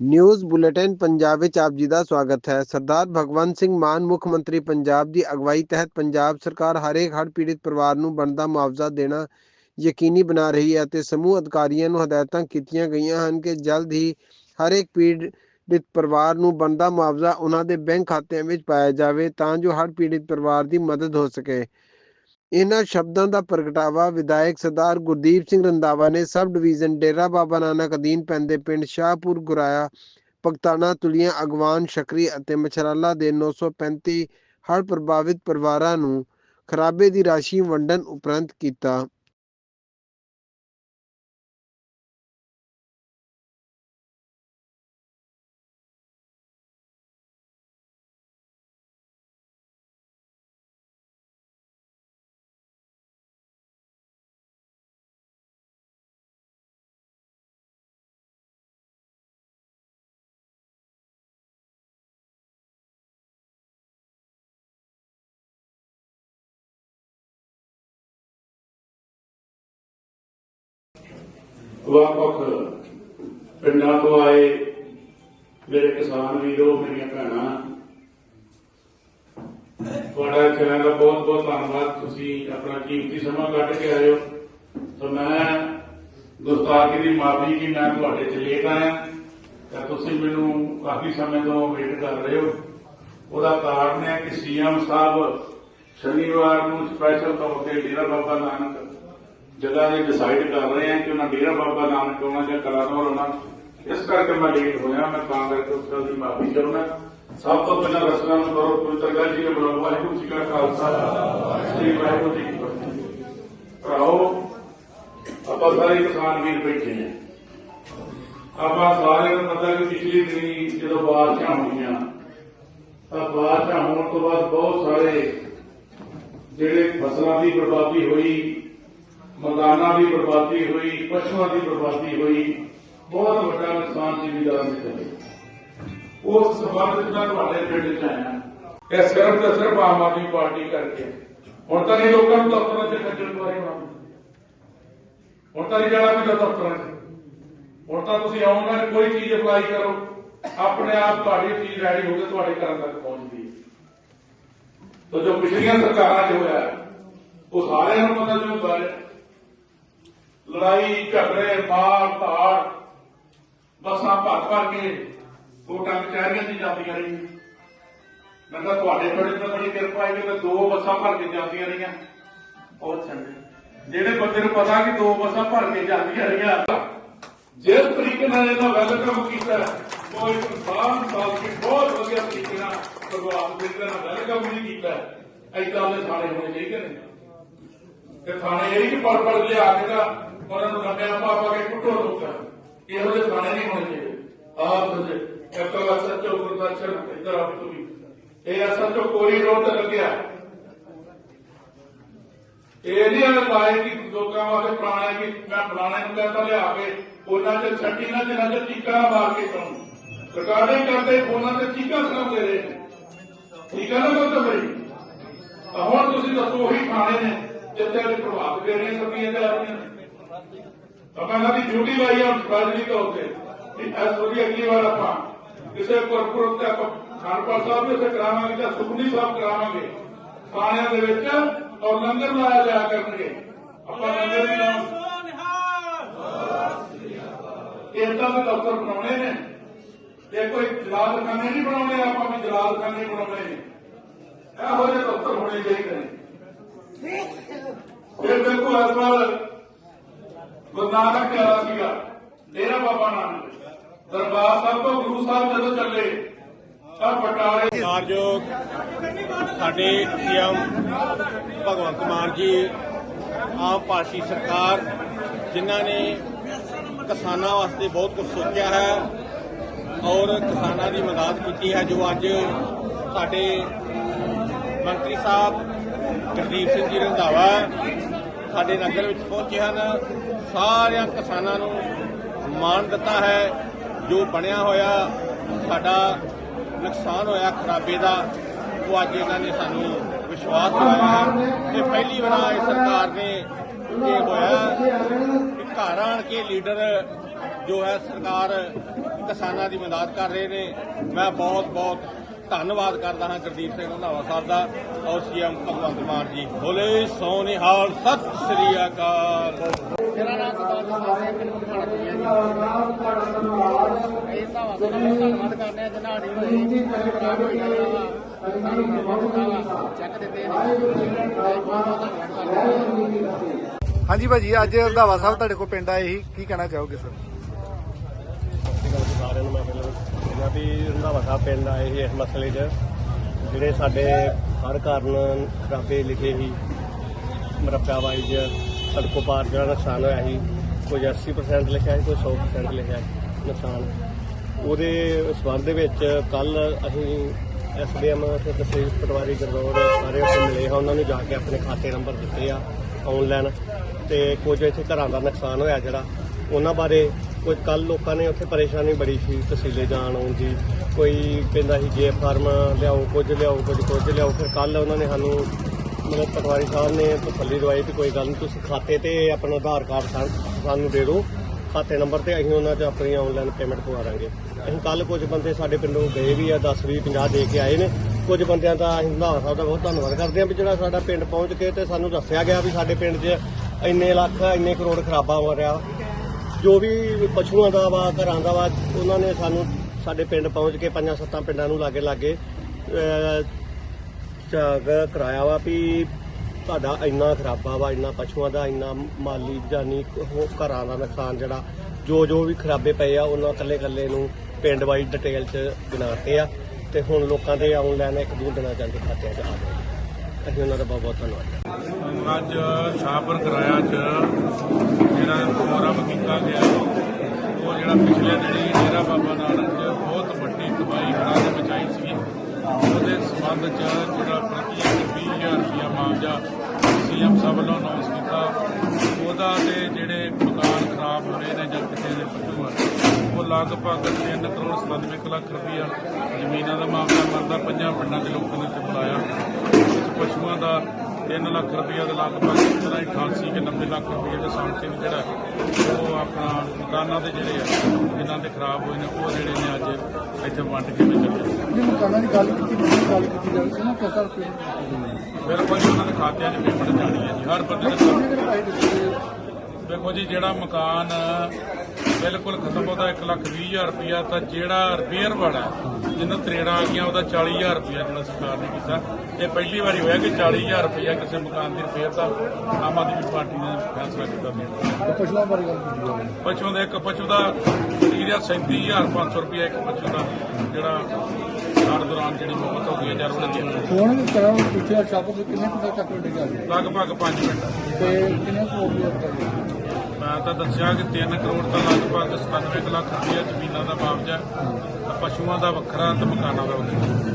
News bulletin Punjab ਵਿੱਚ ਆਪ ਜੀ ਦਾ ਸਵਾਗਤ ਹੈ। ਸਰਦਾਰ ਭਗਵੰਤ ਸਿੰਘ ਮਾਨ, ਮੁੱਖ ਮੰਤਰੀ ਪੰਜਾਬ ਦੀ ਅਗਵਾਈ ਤਹਿਤ ਪੰਜਾਬ ਸਰਕਾਰ ਹਰੇਕ ਹੜ੍ਹ ਪੀੜਿਤ ਪਰਿਵਾਰ ਨੂੰ ਬਣਦਾ ਮੁਆਵਜ਼ਾ ਦੇਣਾ ਯਕੀਨੀ ਬਣਾ ਰਹੀ ਹੈ ਅਤੇ ਸਮੂਹ ਅਧਿਕਾਰੀਆਂ ਨੂੰ ਹਦਾਇਤਾਂ ਕੀਤੀਆਂ ਗਈਆਂ ਹਨ ਕਿ ਜਲਦ ਹੀ ਹਰੇਕ ਪੀੜਿਤ ਪਰਿਵਾਰ ਨੂੰ ਬਣਦਾ ਮੁਆਵਜ਼ਾ ਉਹਨਾਂ ਦੇ ਬੈਂਕ ਖਾਤਿਆਂ ਵਿੱਚ ਪਾਇਆ ਜਾਵੇ ਤਾਂ ਜੋ ਹੜ੍ਹ ਪੀੜਿਤ ਪਰਿਵਾਰ ਦੀ ਮਦਦ ਹੋ ਸਕੇ। ਇਹਨਾਂ ਸ਼ਬਦਾਂ ਦਾ ਪ੍ਰਗਟਾਵਾ ਵਿਧਾਇਕ ਸਰਦਾਰ ਗੁਰਦੀਪ ਸਿੰਘ ਰੰਧਾਵਾ ਨੇ ਸਬ ਡਿਵੀਜ਼ਨ ਡੇਰਾ ਬਾਬਾ ਨਾਨਕ ਅਧੀਨ ਪੈਂਦੇ ਪਿੰਡ ਸ਼ਾਹਪੁਰ ਗੁਰਾਇਆ ਪਗਤਾਨਾ ਤੁਲੀਆਂ, ਅਗਵਾਨ ਸ਼ਕਰੀ ਅਤੇ ਮਛਰਾਲਾ ਦੇ 935 ਹੜ੍ਹ ਪ੍ਰਭਾਵਿਤ ਪਰਿਵਾਰਾਂ ਨੂੰ ਖਰਾਬੇ ਦੀ ਰਾਸ਼ੀ ਵੰਡਣ ਉਪਰੰਤ ਕੀਤਾ। ਵੱਖ-ਵੱਖ ਪਿੰਡਾਂ ਤੋਂ ਆਏ ਮੇਰੇ ਕਿਸਾਨ ਵੀਰੋ, ਮੇਰੀਆਂ ਭੈਣਾਂ। ਤੁਹਾਡਾ ਚੈਨਲ ਦਾ ਬਹੁਤ ਬਹੁਤ ਧੰਨਵਾਦ। ਤੁਸੀਂ ਆਪਣਾ ਕੀਮਤੀ ਸਮਾਂ ਕੱਢ ਕੇ ਆਏ ਹੋ। ਤਾਂ ਮੈਂ ਗੁਸਤਾਖੀ ਦੀ ਮਾਫੀ ਕਿ ਮੈਂ ਤੁਹਾਡੇ ਚ ਲੇਟ ਆਇਆ ਤਾਂ ਤੁਸੀਂ ਮੈਨੂੰ ਕਾਫੀ ਸਮੇਂ ਤੋਂ ਵੇਟ ਕਰ ਰਹੇ ਹੋ। ਉਹਦਾ ਕਾਰਨ ਹੈ ਕਿ ਸੀਐਮ ਸਾਹਿਬ ਸ਼ਨੀਵਾਰ ਨੂੰ ਸਪੈਸ਼ਲ ਤੌਰ ਤੇ ਡੇਰਾ ਬਾਬਾ ਨਾਨਕ ਜਗ੍ਹਾ ਦੇ ਡਿਸਾਈਡ ਕਰ ਰਹੇ ਆ ਕਿ ਉਹਨਾਂ ਡੇਰਾ ਬਾਬਾ ਨਾਨਕ ਆਉਣਾ ਜਾਂ ਕਲਾਨੌਰ ਆਉਣਾ ਇਸ ਕਰਕੇ ਮੈਂ ਲੇਟ ਹੋਇਆ, ਮੈਂ ਤਾਂ ਕਰਕੇ ਉਸ ਗੱਲ ਦੀ ਮਾਫੀ ਚਾਹੁੰਦਾ। ਸਭ ਤੋਂ ਪਹਿਲਾਂ ਰਸਨਾ ਨੂੰ ਕਰੋ ਪਵਿੱਤਰ ਗੱਲ ਜੀ ਬੁਲਾਓ ਵਾਹਿਗੁਰੂ ਜੀ ਕਾ ਖਾਲਸਾ। ਸ੍ਰੀ ਵਾਹਿਗੁਰੂ ਜੀ ਕੀ ਫਤਿਹ। ਭਰਾਓ, ਆਪਾਂ ਸਾਰੇ ਕਿਸਾਨ ਵੀਰ ਬੈਠੇ ਨੇ ਆਪਾਂ ਸਾਰਿਆਂ ਨੂੰ ਪਤਾ ਕਿ ਪਿਛਲੀ ਦਿਨੀ ਜਦੋਂ ਬਾਰਿਸ਼ਾਂ ਹੋਈਆਂ ਤਾਂ ਬਾਰਿਸ਼ਾਂ ਹੋਣ ਤੋਂ ਬਾਅਦ ਬਹੁਤ ਸਾਰੇ ਜਿਹੜੇ ਫਸਲਾਂ ਦੀ ਬਰਬਾਦੀ ਹੋਈ ਮਕਾਨਾਂ ਦੀ ਬਰਬਾਦੀ ਹੋਈ ਪਸ਼ੂਆਂ ਦੀ ਬਰਬਾਦੀ ਹੋਈ ਬਹੁਤ ਵੱਡਾ ਨੁਕਸਾਨ ਜ਼ਿਮੀਦਾਰਾਂ ਦੇ ਹੋਇਆ ਉਸ ਸਬੰਧ ਵਿੱਚ ਮੈਂ ਤੁਹਾਡੇ ਪਿੰਡ ਚ ਆਇਆ ਇਹ ਸਿਰਫ ਤੇ ਸਿਰਫ ਆਮ ਆਦਮੀ ਪਾਰਟੀ ਕਰਕੇ ਹੁਣ ਤਾਂ ਨਹੀਂ ਲੋਕਾਂ ਨੂੰ ਦਫ਼ਤਰਾਂ ਚ ਖੱਜਲ ਖੁਆਰੀ ਹੋਣਾ ਹੁਣ ਤਾਂ ਨਹੀਂ ਜਾਣਾ ਕੋਈ ਦਫ਼ਤਰਾਂ ਚ ਹੁਣ ਤਾਂ ਤੁਸੀਂ ਆਨਲਾਈਨ ਕੋਈ ਚੀਜ਼ ਅਪਲਾਈ ਕਰੋ ਆਪਣੇ ਆਪ ਤੁਹਾਡੀ ਚੀਜ਼ ਰੈਡੀ ਹੋ ਕੇ ਤੁਹਾਡੇ ਘਰਾਂ ਤੱਕ ਪਹੁੰਚਦੀ ਹੈ ਤਾਂ ਜੋ ਪਿਛਲੀਆਂ ਸਰਕਾਰਾਂ 'ਚ ਹੋਇਆ ਉਹ ਸਾਰਿਆਂ ਨੂੰ ਪਤਾ ਜੋ ਹੁੰਦਾ ਹੈ ਲੜਾਈ ਝਗੜੇ ਮਾਰ ਧਾੜ ਬਸਾਂ ਭਰ ਭਰ ਕੇ ਕੋਟਾਂ ਕਚਹਿਰੀਆਂ 'ਚ ਜਾਂਦੀਆਂ ਰਹੀਆਂ। ਮੈਂ ਤਾਂ ਤੁਹਾਡੇ 'ਚ ਤਾਂ ਬੜੀ ਕਿਰਪਾ ਹੈ ਕਿ ਮੈਂ ਦੋ ਬੱਸਾਂ ਭਰ ਕੇ ਜਾਂਦੀਆਂ ਰਹੀਆਂ। ਬਹੁਤ ਚੰਗੇ। ਜਿਹੜੇ ਬੰਦੇ ਨੂੰ ਪਤਾ ਕਿ ਦੋ ਬੱਸਾਂ ਭਰ ਕੇ ਜਾਂਦੀਆਂ ਰਹੀਆਂ ਜਿਸ ਤਰੀਕੇ ਨਾਲ ਇਹਨਾਂ ਵੈਲਕਮ ਕੀਤਾ ਉਹ ਇੱਕ ਸਾਲ ਸਾਲ ਕੇ ਬਹੁਤ ਵਧੀਆ ਤਰੀਕੇ ਨਾਲ ਭਗਵਾਨ ਦੇ ਨਾਲ ਵੈਲਕਮ ਨਹੀਂ ਕੀਤਾ। ਐਦਾਂ ਦੇ ਥਾਣੇ ਹੋਣੇ ਚਾਹੀਦੇ ਨੇ। ਤੇ ਥਾਣੇ ਇਹ ਕਿ ਪੜ ਪੜ ਲਿਆ ਕੇ ਤਾਂ ਉਹਨਾਂ ਨੂੰ ਨੰਬਿਆਂ ਪਾ ਕੁੱਟੋ ਲੋਕਾਂ ਇਹੋ ਜਿਹੇ ਥਾਣੇ ਨਹੀਂ ਹੋਣੇ ਚਾਹੀਦੇ। ਆਪ ਸੱਚੇ ਇੱਕ ਵਾਰ ਸੱਚੋ ਗੁਰਦਰਸ਼ਨ ਇੱਧਰ ਆਪ ਤੁਸੀਂ ਇਹ ਅਸਲ ਤੋਂ ਕੋਈ ਰੋਡ ਤੇ ਲੱਗਿਆ। ਇਹ ਨਹੀਂ ਲਾਏ ਕਿ ਲੋਕਾਂ ਵਾਸਤੇ ਪੁਰਾਣਾ ਕਿ ਮੈਂ ਪੁਰਾਣੇ ਨੂੰ ਕਹਿੰਦਾ ਲਿਆ ਕੇ ਉਹਨਾਂ ਤੇ ਛੱਡੀ ਨਾ ਜਿੰਨਾ ਤੇ ਟੀਕਾ ਮਾਰ ਕੇ ਕਹੂੰ ਰਿਕਾਰਡਿੰਗ ਕਰਦੇ, ਉਹਨਾਂ ਤੇ ਟੀਕਾ ਸੁਣਾਉਂਦੇ ਰਹੇ। ਠੀਕ ਹੈ ਨਾ ਗੱਲ ਬਈ? ਹੁਣ ਤੁਸੀਂ ਦੱਸੋ ਉਹੀ ਥਾਣੇ ਨੇ ਜਿੱਥੇ ਪ੍ਰਭਾਵ ਦੇ ਰਹੀਆਂ ਸਭੀਆਂ ਤੇ ਆ ਰਹੀਆਂ ਨੇ। ਮੈਂ ਇਹਨਾਂ ਦੀ ਡਿਊਟੀ ਲਾਈ ਆ ਰਾਜਨੀ ਤੌਰ ਤੇ। ਇਸ ਵਧੀਆ ਅਗਲੀ ਵਾਰ ਆਪਾਂ? ਕਿਸੇ ਗੁਰਪੁਰਬ ਤੇ ਆਪਾਂ ਖਾਨਪੁਰ ਸਾਹਿਬ ਦੇ ਉੱਤੇ ਕਰਾਵਾਂਗੇ ਜਾਂ ਸੁਖਨੀ ਸਾਹਿਬ ਕਰਾਵਾਂਗੇ। ਥਾਣਿਆਂ ਦੇ ਵਿੱਚ ਔਰ ਲੰਗਰ ਲਾਇਆ ਜਾਇਆ ਕਰਨਗੇ। ਆਪਾਂ ਲੰਗਰ ਵੀ ਲਾਵਾਂਗੇ। ਇਦਾਂ ਦੇ ਦਫ਼ਤਰ ਬਣਾਉਣੇ ਨੇ। ਇਹ ਕੋਈ ਜਲਾਲ ਖਾਨੇ ਨਹੀਂ ਬਣਾਉਣੇ ਆਪਾਂ ਵੀ ਜਲਾਲ ਖਾਨੇ ਬਣਾਉਣੇ ਨੇ। ਇਹੋ ਜਿਹੇ ਦਫ਼ਤਰ ਹੋਣੇ ਚਾਹੀਦੇ ਨੇ। ਇਹ ਬਿਲਕੁਲ ਅਸਲ ਗੁਰੂ ਨਾਨਕ ਪਿਆਰਾ ਸੀਗਾ। ਡੇਰਾ ਬਾਬਾ ਨਾਨਕ ਦਰਬਾਰ ਸਾਹਿਬ ਤੋਂ ਗੁਰੂ ਸਾਹਿਬ ਜਦੋਂ ਚੱਲੇ, ਤਾਂ ਬਟਾਲੇ ਸਤਿਕਾਰਯੋਗ ਸਾਡੇ ਸੀਐਮ ਭਗਵੰਤ ਮਾਨ ਜੀ, ਆਮ ਪਾਰਟੀ ਸਰਕਾਰ, ਜਿਨ੍ਹਾਂ ਨੇ ਕਿਸਾਨਾਂ ਵਾਸਤੇ ਬਹੁਤ ਕੁਝ ਸੋਚਿਆ ਹੈ ਔਰ ਕਿਸਾਨਾਂ ਦੀ ਮਦਦ ਕੀਤੀ ਹੈ, ਜੋ ਅੱਜ ਸਾਡੇ ਮੰਤਰੀ ਸਾਹਿਬ ਗੁਰਦੀਪ ਸਿੰਘ ਜੀ ਰੰਧਾਵਾ ਸਾਡੇ ਨਗਰ ਵਿੱਚ ਪਹੁੰਚੇ ਹਨ। ਸਾਰਿਆਂ ਕਿਸਾਨਾਂ ਨੂੰ ਮਾਣ ਦਿੱਤਾ ਹੈ। ਜੋ ਬਣਿਆ ਹੋਇਆ ਸਾਡਾ ਨੁਕਸਾਨ ਹੋਇਆ ਖਰਾਬੇ ਦਾ, ਉਹ ਅੱਜ ਇਹਨਾਂ ਨੇ ਸਾਨੂੰ ਵਿਸ਼ਵਾਸ ਦਿਵਾਇਆ। ਕਿ ਪਹਿਲੀ ਵਾਰ ਇਹ ਸਰਕਾਰ ਨੇ ਇਹ ਹੋਇਆ ਕਿ ਘਰ ਆਣ ਕੇ ਲੀਡਰ ਜੋ ਹੈ ਸਰਕਾਰ ਕਿਸਾਨਾਂ ਦੀ ਮਦਦ ਕਰ ਰਹੇ ਨੇ। ਮੈਂ ਬਹੁਤ ਬਹੁਤ ਧੰਨਵਾਦ ਕਰਦਾ ਹਾਂ ਗੁਰਦੀਪ ਸਿੰਘ ਰੰਧਾਵਾ ਸਾਹਿਬ ਦਾ। ਔਰ ਸੀਐਮ ਭਗਵੰਤ ਮਾਨ ਜੀ, ਬੋਲੇ ਸੋਨਿਹਾਲ, ਸਤਿ ਸ੍ਰੀ ਅਕਾਲ। ਮੇਰਾ ਨਾਮ ਸਰਦਾਰ ਜਸਵੰਤ ਸਿੰਘ ਪਿੰਡ ਪਠਾਣਾ ਜੀ ਹੈ ਜੀ ਇਹ ਤਾਂ ਵਾਸਤੇ ਦਾ ਧੰਨਵਾਦ ਕਰਦੇ ਆ ਜਿਨ੍ਹਾਂ ਸਾਡੀ ਹੋਈ ਖਰਾਬ ਹੋਈ ਨਾ ਵਾ ਸਾਨੂੰ ਬਹੁਤ ਦਿੱਤਾ ਵਾ ਚੈੱਕ ਦਿੱਤੇ ਨੇ ਤੇ ਬਹੁਤ ਬਹੁਤ ਧੰਨਵਾਦ ਕਰਦੇ ਆ ਹਾਂਜੀ ਭਾਜੀ ਅੱਜ ਰੰਧਾਵਾ ਸਾਹਿਬ ਤੁਹਾਡੇ ਕੋਲ ਪਿੰਡ ਆਏ ਸੀ ਕੀ ਕਹਿਣਾ ਚਾਹੋਗੇ ਸਰ ਸਾਰਿਆਂ ਨੂੰ ਮੈਂ ਕਹਿੰਦਾ ਵੀ ਰੰਧਾਵਾ ਸਾਹਿਬ ਪਿੰਡ ਆਏ ਸੀ ਇਸ ਮਸਲੇ 'ਚ ਜਿਹੜੇ ਸਾਡੇ ਹਰ ਕਾਰਨ ਖਰਾਬੇ ਲਿਖੇ ਸੀ ਮਰੱਬਾ ਵਾਈਜ਼ ਸੜਕੋਂ ਪਾਰ ਜਿਹੜਾ ਨੁਕਸਾਨ ਹੋਇਆ ਸੀ ਕੁਝ 80% ਲਿਖਿਆ ਸੀ, ਕੋਈ 100% ਲਿਖਿਆ ਨੁਕਸਾਨ। ਉਹਦੇ ਸਬੰਧ ਦੇ ਵਿੱਚ ਕੱਲ ਅਸੀਂ ਐਸਡੀਐਮ ਤੇ ਤਹਿਸੀਲ ਪਟਵਾਰੀ ਗਰਦੌਰ ਸਾਰੇ ਉੱਥੇ ਮਿਲੇ ਹਾਂ। ਉਹਨਾਂ ਨੂੰ ਜਾ ਕੇ ਆਪਣੇ ਖਾਤੇ ਨੰਬਰ ਦਿੱਤੇ ਆ ਆਨਲਾਈਨ ਤੇ ਕੁਝ ਇੱਥੇ ਘਰਾਂ ਦਾ ਨੁਕਸਾਨ ਹੋਇਆ ਜਿਹੜਾ। ਉਹਨਾਂ ਬਾਰੇ ਕੁਝ ਕੱਲ ਲੋਕਾਂ ਨੇ ਉੱਥੇ ਪਰੇਸ਼ਾਨੀ ਬੜੀ ਸੀ, ਤਹਿਸੀਲੇ ਜਾਣ ਆਉਣ ਦੀ। ਕੋਈ ਕਹਿੰਦਾ ਸੀ ਜੇ ਫਾਰਮ ਲਿਆਓ, ਕੁਝ ਲਿਆਓ, ਕੁਝ ਕੁਝ ਲਿਆਓ। ਫਿਰ ਕੱਲ ਉਹਨਾਂ ਨੇ ਸਾਨੂੰ ਮਤਲਬ ਪਟਵਾਰੀ ਸਾਹਿਬ ਨੇ ਤਸੱਲੀ ਦਵਾਈ ਕਿ ਕੋਈ ਗੱਲ ਨਹੀਂ ਤੁਸੀਂ ਖਾਤੇ ਤੇ ਆਪਣਾ ਆਧਾਰ ਕਾਰਡ ਸਾਨੂੰ- ਸਾਨੂੰ ਦੇ ਦਿਓ। ਖਾਤੇ ਨੰਬਰ ਤੇ ਅਸੀਂ ਉਹਨਾਂ 'ਚ ਆਪਣੀ ਆਨਲਾਈਨ ਪੇਮੈਂਟ ਪਵਾ ਦਾਂਗੇ। ਅਸੀਂ ਕੱਲ ਕੁਝ ਬੰਦੇ ਸਾਡੇ ਪਿੰਡੋਂ ਗਏ ਵੀ ਆ 10 20 50 ਦੇ ਕੇ ਆਏ ਨੇ। ਕੁਝ ਬੰਦਿਆਂ ਦਾ ਅਸੀਂ ਰੰਧਾਵਾ ਸਾਹਿਬ ਦਾ ਬਹੁਤ ਧੰਨਵਾਦ ਕਰਦੇ ਹਾਂ ਵੀ ਜਿਹੜਾ ਸਾਡਾ ਪਿੰਡ ਪਹੁੰਚ ਕੇ ਤੇ ਸਾਨੂੰ ਦੱਸਿਆ ਗਿਆ ਵੀ ਸਾਡੇ ਪਿੰਡ 'ਚ ਇੰਨੇ ਲੱਖ, ਇੰਨੇ ਕਰੋੜ ਖਰਾਬਾ ਹੋ ਰਿਹਾ। ਜੋ ਵੀ ਪਸ਼ੂਆਂ ਦਾ ਵਾ, ਘਰਾਂ ਦਾ ਵਾ, ਉਹਨਾਂ ਨੇ ਸਾਨੂੰ ਸਾਡੇ ਪਿੰਡ ਪਹੁੰਚ ਕੇ ਪੰਜਾਂ ਸੱਤਾਂ ਪਿੰਡਾਂ ਨੂੰ ਲਾਗੇ ਲਾਗੇ ਝਾਗ ਕਰਾਇਆ ਵਾ ਵੀ ਤੁਹਾਡਾ ਇੰਨਾ ਖਰਾਬਾ ਵਾ, ਇੰਨਾ ਪਸ਼ੂਆਂ ਦਾ, ਇੰਨਾ ਮਾਲੀ ਜਾਨੀ ਉਹ ਘਰਾਂ ਦਾ ਨੁਕਸਾਨ ਜਿਹੜਾ ਜੋ ਜੋ ਵੀ ਖਰਾਬੇ ਪਏ ਆ, ਉਹਨਾਂ ਕੱਲੇ ਕੱਲੇ ਨੂੰ ਪਿੰਡ ਵਾਈਜ਼ ਡਿਟੇਲ ਚ ਗਿਣਾਤੇ ਆ ਤੇ ਹੁਣ ਲੋਕਾਂ ਦੇ ਆਨਲਾਈਨ ਇੱਕ ਦੋ ਦਿਨਾਂ ਜਾਂਦੇ ਖਾਤਿਆਂ 'ਚ ਆ ਗਏ ਅਸੀਂ ਉਹਨਾਂ ਦਾ ਬਹੁਤ ਬਹੁਤ ਧੰਨਵਾਦ। ਅੱਜ ਸ਼ਾਹਪੁਰ ਕਿਰਾਇਆ 'ਚ ਜਿਹੜਾ ਪ੍ਰੋਗਰਾਮ ਕੀਤਾ ਗਿਆ, ਉਹ ਜਿਹੜਾ ਪਿਛਲੇ ਦਿਨ ਡੇਰਾ ਬਾਬਾ ਨਾਨਕ 'ਚ ਬਹੁਤ ਵੱਡੀ ਤਬਾਹੀ ਹੜ੍ਹਾਂ ਦੇ ਵਿੱਚ ਆਈ ਸੀ ਉਹਦੇ ਸੰਬੰਧ 'ਚ ਜਿਹੜਾ ਪ੍ਰਤੀ ਏਕੜ 20000 ਰੁਪਇਆ ਮੁਆਵਜ਼ਾ ਸੀਐਮ ਸਾਹਿਬ ਵੱਲੋਂ ਅਨਾਉਂਸ ਕੀਤਾ ਉਹਦਾ ਤੇ ਜਿਹੜੇ ਮਕਾਨ ਖਰਾਬ ਹੋਏ ਨੇ ਜਾਂ ਕਿਸੇ ਦੇ ਪਸ਼ੂ ਆ ਉਹ ਲਗਭਗ 3 ਕਰੋੜ 97 ਲੱਖ ਰੁਪਇਆ ਜ਼ਮੀਨਾਂ ਦਾ ਮਾਮਲਾ ਮਰਦਾ ਪੰਜਾਂ ਪਿੰਡਾਂ ਦੇ ਲੋਕਾਂ ਨੇ ਤੇ ਬੁਲਾਇਆ। ਪਸ਼ੂਆਂ ਦਾ 3 ਲੱਖ ਰੁਪਇਆ ਦੇ ਲਗਭਗ ਜਿਹੜਾ 88 ਕਿ 90 ਲੱਖ ਰੁਪਏ ਦੇ ਸਾਂਚੇ ਨੇ ਜਿਹੜਾ ਉਹ ਆਪਣਾ ਮਕਾਨਾਂ ਦੇ ਜਿਹੜੇ ਆ ਜਿਨ੍ਹਾਂ ਦੇ ਖਰਾਬ ਹੋਏ ਨੇ ਉਹ ਜਿਹੜੇ ਨੇ ਅੱਜ ਇੱਥੇ ਵੰਡ ਕੇ ਨੇ ਚੱਲੇ ਜੇ ਮਕਾਨਾਂ ਦੀ ਗੱਲ ਕੀਤੀ ਗੱਲ ਕੀਤੀ ਜਾਵੇ ਸੀ ਨਾ ਕਿਸਾ ਰੁਪਏ ਬਿਲਕੁਲ ਉਹਨਾਂ ਦੇ ਖਾਤਿਆਂ 'ਚ ਪੇਮੈਂਟ ਜਾਣੀ ਹੈ ਜੀ ਹਰ ਬੰਦੇ ਦੇ ਦੇਖੋ ਜੀ ਜਿਹੜਾ ਮਕਾਨ ਬਿਲਕੁਲ ਖਤਮ ਉਹਦਾ 1 ਲੱਖ 20 ਹਜ਼ਾਰ ਰੁਪਇਆ ਤਾਂ ਜਿਹੜਾ ਰਿਪੇਅਰ ਵਾਲਾ ਜਿਹਨੂੰ ਤਰੇੜਾਂ ਆ ਗਈਆਂ ਉਹਦਾ 40 ਹਜ਼ਾਰ ਰੁਪਇਆ ਜਿਹੜਾ ਸਰਕਾਰ ਨੇ ਕੀਤਾ। ਇਹ ਪਹਿਲੀ ਵਾਰੀ ਹੋਇਆ ਕਿ 40 ਹਜ਼ਾਰ ਰੁਪਇਆ ਕਿਸੇ ਮਕਾਨ ਦੀ ਰਿਪੇਅਰ ਦਾ ਆਮ ਆਦਮੀ ਪਾਰਟੀ ਨੇ ਫੈਸਲਾ ਕੀਤਾ ਤੇ ਪਛਲਾ ਬਾਰੇ ਗੱਲ ਕੀਤੀ ਦਾ ਇੱਕ ਪਸ਼ੂ ਦਾ ਮਟੀਰੀਅਲ 37500 ਰੁਪਇਆ ਇੱਕ ਪਸ਼ੂ ਦਾ ਜਿਹੜਾ ਹਰ ਦੌਰਾਨ ਜਿਹੜੀ ਮੌਤ ਹੋ ਗਈ ਹੈ ਜਾਂ ਰੁੜ ਗਿਆ ਫੋਨ ਵੀ ਕਰਾਂ ਪੁੱਛਿਆ ਸ਼ਾਪ ਤੇ ਕਿੰਨੇ ਕੁ ਵੱਡੇ ਜਾ? ਗਏ ਲਗਭਗ 5 ਮਿੰਟ। ਤੇ ਕਿੰਨੇ ਕੁ ਹੋ ਗਏ ਮੈਂ ਤਾਂ ਦੱਸਿਆ ਕਿ 3 ਕਰੋੜ ਦਾ ਲਗਭਗ 97 ਕੁ ਲੱਖ ਰੁਪਇਆ ਜ਼ਮੀਨਾਂ ਦਾ ਮੁਆਵਜ਼ਾ ਪਸ਼ੂਆਂ ਦਾ ਵੱਖਰਾ ਤੇ ਮਕਾਨਾਂ ਦਾ ਵੱਖਰਾ।